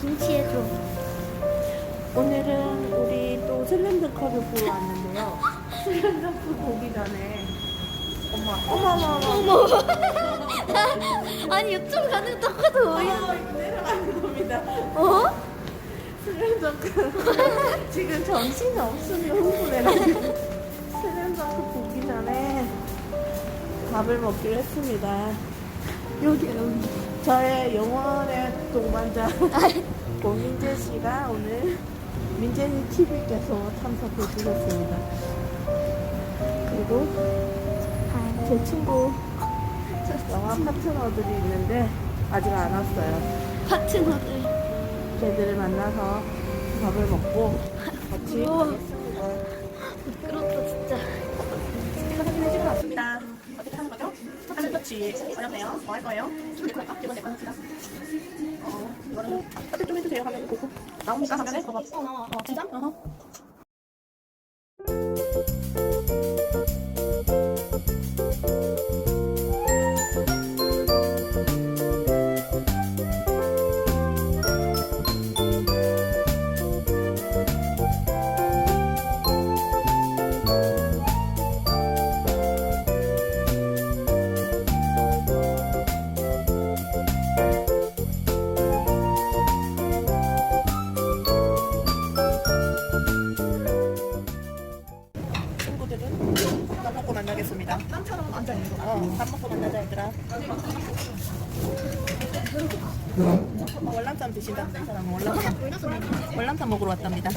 김치 해줘. 오늘은 우리 또 슬램덩크를 보러 왔는데요. 슬램덩크 보기 전에 엄마, 어머, 어머, 어머. 아니 유튜브 가는 어이. 아, 이거 내려가는 겁니다. 어? 슬램덩크. 지금 정신이 없으면 흥분해가지고. 슬램덩크 보기 전에 밥을 먹기로 했습니다. 여기 여기. 저의 영원의 동반자 고민재 씨가 오늘 민재니 TV께서 참석해 주셨습니다. 그리고 제 친구 영화 파트너들이 있는데 아직 안 왔어요. 파트너들. 걔들을 만나서 밥을 먹고 같이 터치 어렵네요. 뭐 할 거예요? 이거 아, 이건 내 거야. 어, 이거는 터치 좀 해주세요. 하면 보고 나옵니까? 화면에? 어. 어, 진짜? 어허. 월남쌈. 먹으러 왔답니다.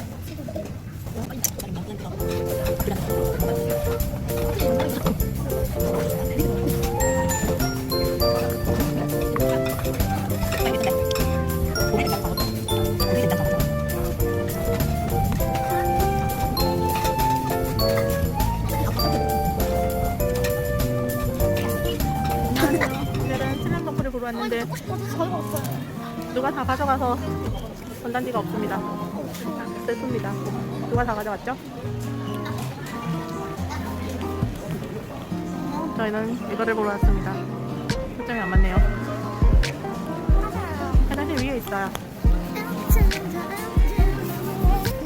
오늘은 슬램덩크를 보러 왔는데 누가 다 가져가서 전단지가 없습니다. 슬픕니다. 누가 다 가져갔죠? 저희는 이거를 보러 왔습니다. 초점이 안 맞네요. 화장실 위에 있어요.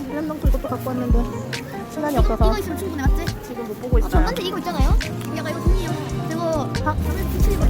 슬램덩크 이것도 갖고 왔는데 시간이 없어서 이거 있으면 충분해 맞지? 지금 못 보고 아, 있어요. 전반대 이거 있잖아요. 약간 이거 돈이요. 이거 다 다른 붙이는 거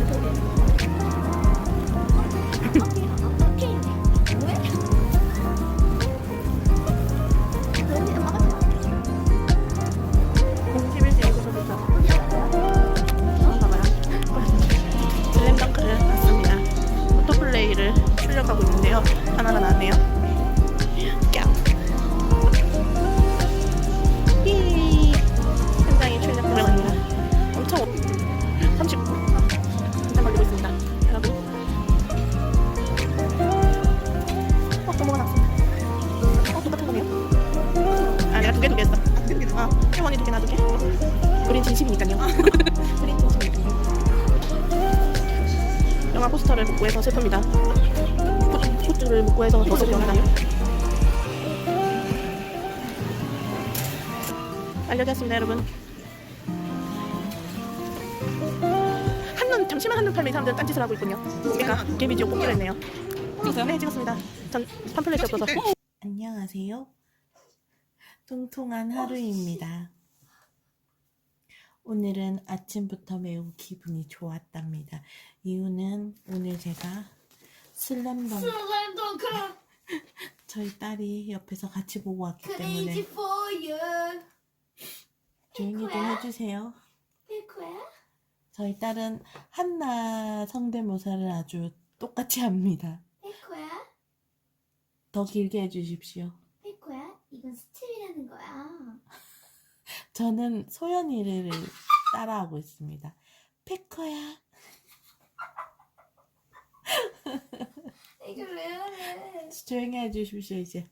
알려드렸습니다, 여러분. 한눈 잠시만 한눈 팔면 이 사람들은 딴짓을 하고 있군요. 그러니까 개비디오 뽑기로 했네요. 찍었어요? 네, 찍었습니다. 전 팜플렛이 없어서. 안녕하세요. 통통한 하루입니다. 오늘은 아침부터 매우 기분이 좋았답니다. 이유는 오늘 제가 슬램덩 슬램덩크 저희 딸이 옆에서 같이 보고 왔기 때문에 for you. 조용히 좀 거야? 해주세요. 이거야? 저희 딸은 한나 성대모사를 아주 똑같이 합니다. 이거야? 더 길게 해주십시오. 이거야? 이건 스틸이라는 거야. 저는 소연이를 따라하고 있습니다. 페커야. 이걸 왜 하래? 조용히 해주십시오 이제.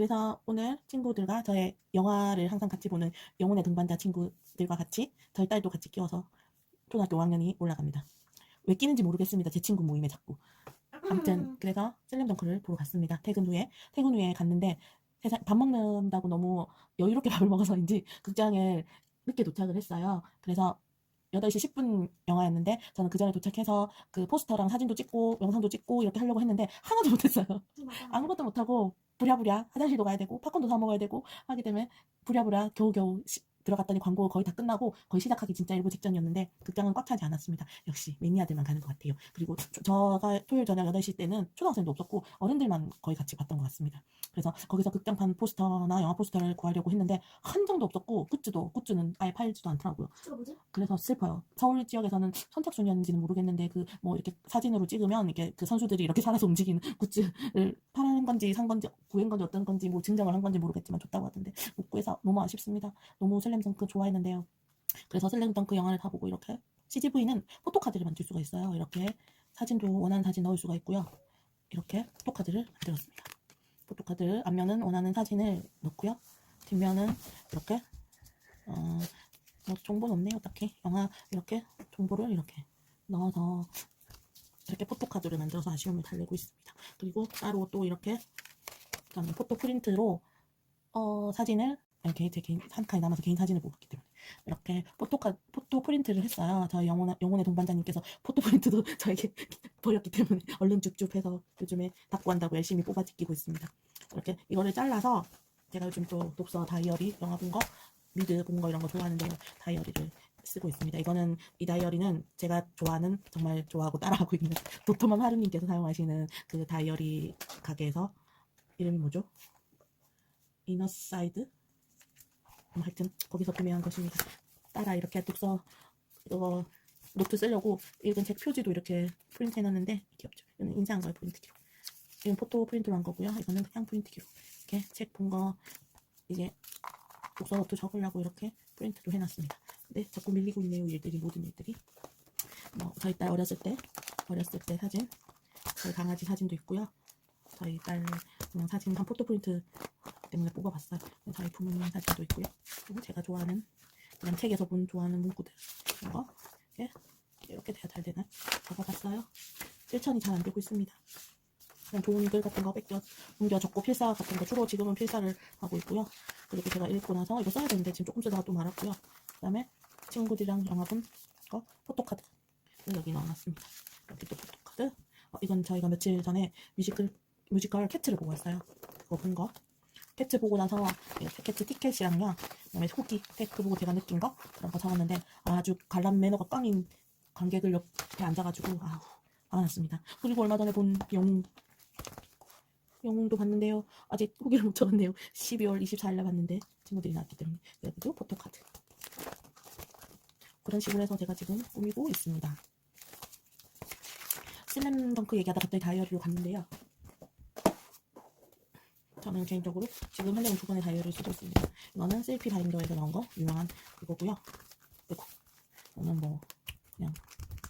그래서 오늘 친구들과 저의 영화를 항상 같이 보는 영혼의 동반자 친구들과 같이 저희 딸도 같이 끼워서 초등학교 5학년이 올라갑니다. 왜 끼는지 모르겠습니다. 제 친구 모임에 자꾸. 아무튼 그래서 슬램덩크를 보러 갔습니다. 퇴근 후에 퇴근 후에 갔는데 세상 밥 먹는다고 너무 여유롭게 밥을 먹어서인지 극장에 늦게 도착을 했어요. 그래서 8시 10분 영화였는데 저는 그 전에 도착해서 그 포스터랑 사진도 찍고 영상도 찍고 이렇게 하려고 했는데 하나도 못했어요. 아무것도 못하고 부랴부랴 화장실도 가야 되고 팝콘도 사 먹어야 되고 하기 때문에 부랴부랴 겨우겨우 시- 들어갔더니 광고 거의 다 끝나고 거의 시작하기 진짜 일부 직전이었는데 극장은 꽉 차지 않았습니다. 역시 매니아들만 가는 것 같아요. 그리고 저- 저가 토요일 저녁 8시 때는 초등학생도 없었고 어른들만 거의 같이 봤던 것 같습니다. 그래서 거기서 극장판 포스터나 영화 포스터를 구하려고 했는데 한 장도 없었고 굿즈도 굿즈는 아예 팔지도 않더라고요. 그래서 슬퍼요. 서울 지역에서는 선착순이었는지는 모르겠는데 그 뭐 이렇게 사진으로 찍으면 이게 그 선수들이 이렇게 살아서 움직이는 굿즈를 파는 건지 산 건지 구한 건지 어떤 건지 뭐 증정을 한 건지 모르겠지만 줬다고 하던데 못 구해서 너무 아쉽습니다. 너무 슬램덩크 좋아했는데요. 그래서 슬램덩크 영화를 다 보고 이렇게 CGV는 포토카드를 만들 수가 있어요. 이렇게 사진도 원하는 사진 넣을 수가 있고요. 이렇게 포토카드를 만들었습니다. 포토카드 앞면은 원하는 사진을 넣고요. 뒷면은 이렇게 어, 뭐 정보는 없네요 딱히 영화 이렇게 정보를 이렇게 넣어서 이렇게 포토카드를 만들어서 아쉬움을 달래고 있습니다. 그리고 따로 또 이렇게 저는 포토 프린트로 어, 사진을 이렇게 제 개인 한 칸이 남아서 개인 사진을 뽑았기 때문에 이렇게 포토카 포토 프린트를 했어요. 저희 영혼, 영혼의 동반자님께서 포토 프린트도 저에게 버렸기 때문에 얼른 쭉쭉 해서 요즘에 닦고 한다고 열심히 뽑아 지키고 있습니다. 이렇게 이거를 잘라서 제가 요즘 또 독서 다이어리 영화 본 거 미드 본 거 이런 거 좋아하는데 다이어리를 쓰고 있습니다. 이거는 이 다이어리는 제가 좋아하는 정말 좋아하고 따라하고 있는 도토맘 하루님께서 사용하시는 그 다이어리 가게에서 이름이 뭐죠? 이너사이드? 음, 하여튼 거기서 구매한 것입니다. 따라 이렇게 독서 어, 노트 쓰려고 읽은 책 표지도 이렇게 프린트 해놨는데 귀엽죠? 이거는 인쇄한 거예요 프린트 기록. 이건 포토 프린트로 한 거고요. 이거는 그냥 프린트 기록. 이렇게 책 본 거 이제 독서 노트 적으려고 이렇게 프린트도 해놨습니다. 근데 자꾸 밀리고 있네요. 일들이 모든 일들이. 뭐 저희 딸 어렸을 때 어렸을 때 사진, 저희 강아지 사진도 있고요. 저희 딸 사진 한 포토 프린트 때문에 뽑아봤어요. 저희 부모님 사진도 있고요. 그리고 제가 좋아하는 그냥 책에서 본 좋아하는 문구들 이런 거 이렇게 이렇게 돼야 잘 되나 적어봤어요. 실천이 잘 안 되고 있습니다. 그냥 좋은 글 같은 거 뺏겨 옮겨 적고 필사 같은 거 주로 지금은 필사를 하고 있고요. 그리고 제가 읽고 나서 이거 써야 되는데 지금 조금 쓰다가 또 말았고요. 그 다음에 친구들이랑 영화 본 거 포토카드 여기 넣어놨습니다. 여기 또 포토카드 어, 이건 저희가 며칠 전에 뮤지컬 뮤지컬 캣츠를 보고 왔어요. 그거 본 거. 캣츠 보고 나서 캣츠 티켓이랑요. 그다음에 후기 테크 보고 제가 느낀 거 그런 거 적었는데 아주 관람 매너가 꽝인 관객을 옆에 앉아가지고 아우 화났습니다. 그리고 얼마 전에 본 영웅 영웅도 봤는데요. 아직 후기를 못 적었네요. 12월 24일날 봤는데 친구들이 나왔기 때문에 여기도 포토카드 그런 식으로 해서 제가 지금 꾸미고 있습니다. 슬램덩크 얘기하다 갑자기 다이어리로 갔는데요. 저는 개인적으로 지금 하려는 두 권의 다이어리를 쓰고 있습니다. 이거는 셀피 바인더에서 나온 거 유명한 그거고요. 그리고 저는 뭐 그냥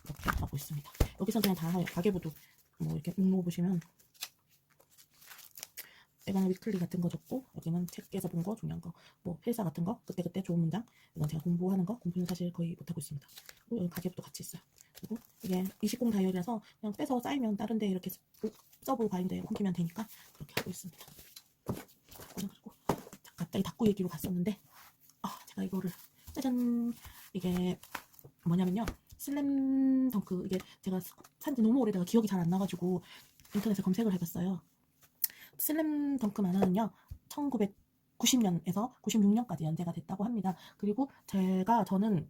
이렇게 하고 있습니다. 여기서 그냥 다. 가계부도 뭐 이렇게 목록 보시면 이거는 위클리 같은 거 적고 여기는 책에서 본 거 중요한 거 뭐 필사 같은 거 그때 그때 좋은 문장 이건 제가 공부하는 거 공부는 사실 거의 못하고 있습니다. 그리고 여기 가계부도 같이 있어요. 그리고 이게 20공 다이어리라서 그냥 빼서 쌓이면 다른 데 이렇게 써- 서브 바인더에 옮기면 되니까 그렇게 하고 있습니다. 그래가지고 자, 갑자기 닭구 얘기로 갔었는데 아 제가 이거를 짜잔 이게 뭐냐면요 슬램덩크 이게 제가 산지 너무 오래돼서 기억이 잘 안 나가지고 인터넷에 검색을 해봤어요. 슬램덩크 만화는요 1990년에서 96년까지 연재가 됐다고 합니다. 그리고 제가 저는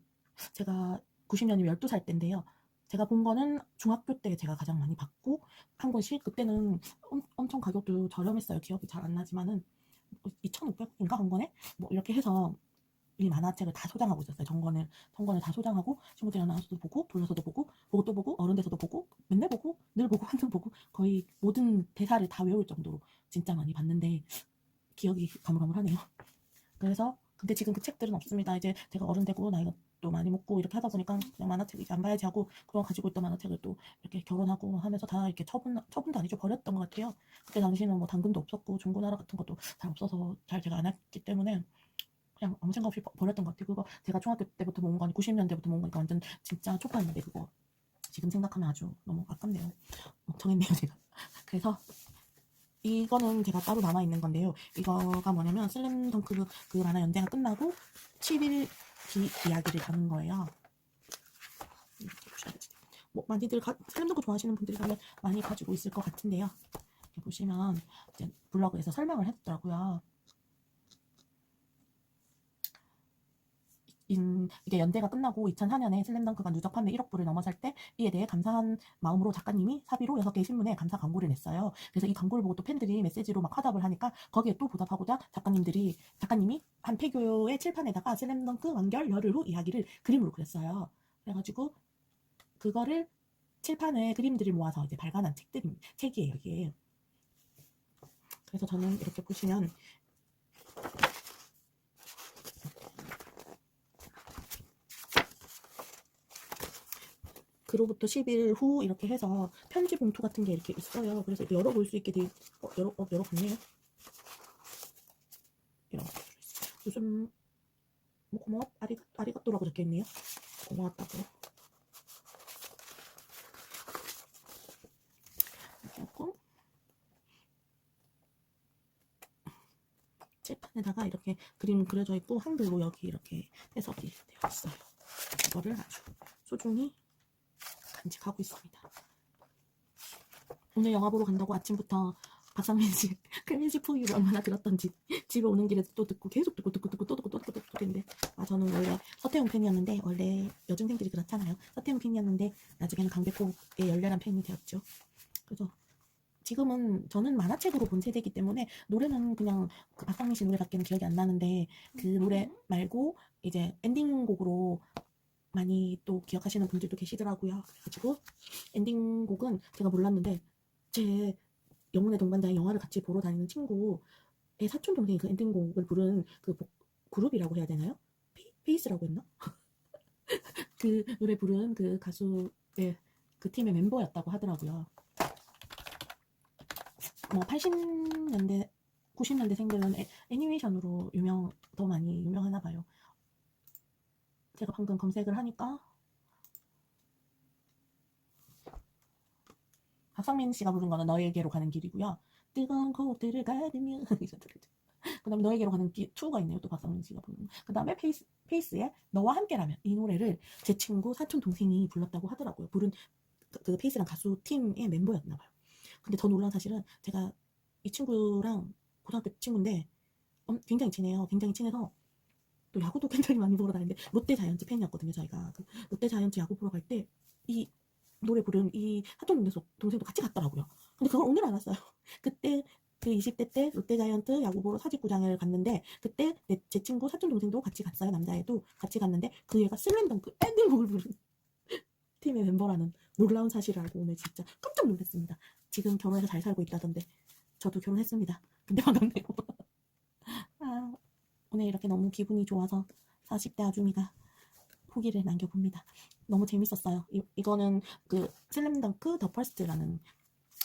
제가 90년이면 12살 때인데요. 제가 본 거는 중학교 때 제가 가장 많이 봤고 한 권씩 그때는 엄, 엄청 가격도 저렴했어요. 기억이 잘 안 나지만은 2,500인가 한 권에 뭐 이렇게 해서 이 만화책을 다 소장하고 있었어요. 전권을 전권을 다 소장하고 친구들이랑 나와서도 보고 불러서도 보고 보고 또 보고 어른 돼서도 보고 맨날 보고 늘 보고 항상 보고 거의 모든 대사를 다 외울 정도로 진짜 많이 봤는데 기억이 가물가물하네요. 그래서 근데 지금 그 책들은 없습니다. 이제 제가 어른 되고 나이가 또 많이 먹고 이렇게 하다 보니까 그냥 만화책 이제 안 봐야지 하고 그런 가지고 있던 만화책을 또 이렇게 결혼하고 하면서 다 이렇게 처분 처분도 아니죠 버렸던 것 같아요. 그때 당시는 뭐 당근도 없었고 중고나라 같은 것도 잘 없어서 잘 제가 안 했기 때문에 그냥 아무 생각 없이 버- 버렸던 것 같아요. 그거 제가 중학교 때부터 모은 거니 90년대부터 모은 거니까 완전 진짜 초파였는데 그거 지금 생각하면 아주 너무 아깝네요. 멍청했네요 제가. 그래서 이거는 제가 따로 남아 있는 건데요. 이거가 뭐냐면 슬램덩크 그 만화 연재가 끝나고 7일 뒤 이야기를 담은 거예요. 뭐 많이들 가, 슬램덩크 좋아하시는 분들이라면 많이 가지고 있을 것 같은데요. 보시면 이제 블로그에서 설명을 했더라고요. 인, 이게 연대가 끝나고 2004년에 슬램덩크가 누적 판매 1억 불을 넘어설 때 이에 대해 감사한 마음으로 작가님이 사비로 6개의 신문에 감사 광고를 냈어요. 그래서 이 광고를 보고 또 팬들이 메시지로 막 화답을 하니까 거기에 또 보답하고자 작가님들이 작가님이 한 폐교의 칠판에다가 슬램덩크 완결 열흘 후 이야기를 그림으로 그렸어요. 그래가지고 그거를 칠판에 그림들을 모아서 이제 발간한 책들이 책이에요 이게. 그래서 저는 이렇게 보시면 그로부터 10일 후 이렇게 해서 편지 봉투 같은 게 이렇게 있어요. 그래서 열어볼 수 있게 돼. 있- 어, 열어, 어, 열어봤네요. 이런. 무슨 뭐 고마워 아리 아리가또라고 적혀 있네요. 고마웠다고. 그리고 칠판에다가 이렇게 그림 그려져 있고 한글로 여기 이렇게 해석이 되어 있어요. 이거를 아주 소중히 간직하고 있습니다. 오늘 영화 보러 간다고 아침부터 박상민 씨 클민씨 포유를 얼마나 들었던지 집에 오는 길에 또 듣고 계속 듣고 듣고 듣고 또 듣고 또 듣고 또 듣고 그랬는데 아 저는 원래 서태웅 팬이었는데 원래 여중생들이 그렇잖아요. 서태웅 팬이었는데 나중에는 강백호의 열렬한 팬이 되었죠. 그래서 지금은 저는 만화책으로 본 세대이기 때문에 노래는 그냥 그 박상민 씨 노래밖에는 기억이 안 나는데 그 노래 말고 이제 엔딩곡으로 많이 또 기억하시는 분들도 계시더라고요. 그래가지고 엔딩곡은 제가 몰랐는데 제 영혼의 동반자의 영화를 같이 보러 다니는 친구의 사촌 동생이 그 엔딩곡을 부른 그 복- 그룹이라고 해야 되나요? 페이, 페이스라고 했나? 그 노래 부른 그 가수의 그 팀의 멤버였다고 하더라고요. 뭐 80년대, 90년대 생들은 애, 애니메이션으로 유명 더 많이 유명하나 봐요. 제가 방금 검색을 하니까 박상민 씨가 부른 거는 너에게로 가는 길이고요. 뜨거운 곳들을 가르며 그 다음에 너에게로 가는 길 2가 있네요. 또 박상민 씨가 부른 그 다음에 페이스, 페이스의 너와 함께라면 이 노래를 제 친구 사촌 동생이 불렀다고 하더라고요. 부른 그, 그 페이스랑 가수 팀의 멤버였나 봐요. 근데 더 놀라운 사실은 제가 이 친구랑 고등학교 친구인데 엄- 굉장히 친해요. 굉장히 친해서 또 야구도 굉장히 많이 보러 다니는데 롯데 자이언츠 팬이었거든요. 저희가 그 롯데 자이언츠 야구 보러 갈 때 이 노래 부른 이 사촌 동생 동생도 같이 갔더라고요. 근데 그걸 오늘 알았어요. 그때 그 20대 때 롯데 자이언트 야구 보러 사직구장을 갔는데 그때 내, 제 친구 사촌 동생도 같이 갔어요. 남자애도 같이 갔는데 그 애가 슬램덩크 엔딩곡을 부른 팀의 멤버라는 놀라운 사실을 알고 오늘 진짜 깜짝 놀랐습니다. 지금 결혼해서 잘 살고 있다던데 저도 결혼했습니다. 근데 반갑네요. 아, 오늘 이렇게 너무 기분이 좋아서 40대 아주미가 후기를 남겨봅니다. 너무 재밌었어요. 이, 이거는 그 슬램덩크 더 퍼스트라는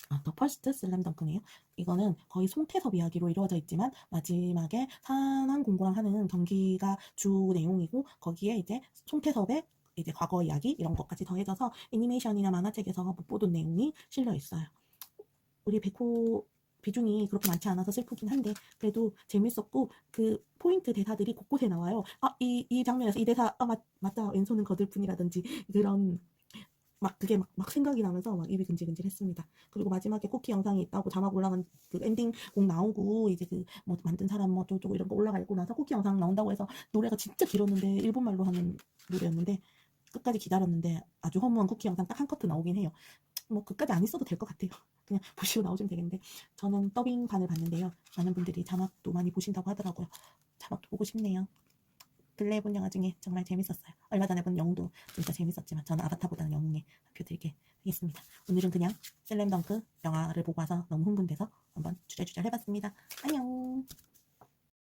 아, 더 퍼스트 슬램덩크네요. 이거는 거의 송태섭 이야기로 이루어져 있지만 마지막에 산왕 공고랑 하는 경기가 주 내용이고 거기에 이제 송태섭의 이제 과거 이야기 이런 것까지 더해져서 애니메이션이나 만화책에서 못 보던 내용이 실려 있어요. 우리 백호 비중이 그렇게 많지 않아서 슬프긴 한데 그래도 재밌었고 그 포인트 대사들이 곳곳에 나와요. 아, 이, 이 장면에서 이 대사 아, 맞, 맞다 왼손은 거들 뿐이라든지 그런 막 그게 막, 막 생각이 나면서 막 입이 근질근질했습니다. 그리고 마지막에 쿠키 영상이 있다고 자막 올라간 그 엔딩 곡 나오고 이제 그 뭐 만든 사람 뭐 어쩌고 이런 거 올라가고 나서 쿠키 영상 나온다고 해서 노래가 진짜 길었는데 일본말로 하는 노래였는데 끝까지 기다렸는데 아주 허무한 쿠키 영상 딱 한 커트 나오긴 해요. 뭐 그까지 안 있어도 될 것 같아요. 그냥 보시고 나오시면 되겠는데 저는 더빙판을 봤는데요. 많은 분들이 자막도 많이 보신다고 하더라고요. 자막도 보고 싶네요. 근래에 본 영화 중에 정말 재밌었어요. 얼마 전에 본 영도 진짜 재밌었지만 저는 아바타보다는 영웅에 표 드리게 하겠습니다. 오늘은 그냥 슬램덩크 영화를 보고 와서 너무 흥분돼서 한번 주절주절 해봤습니다. 안녕.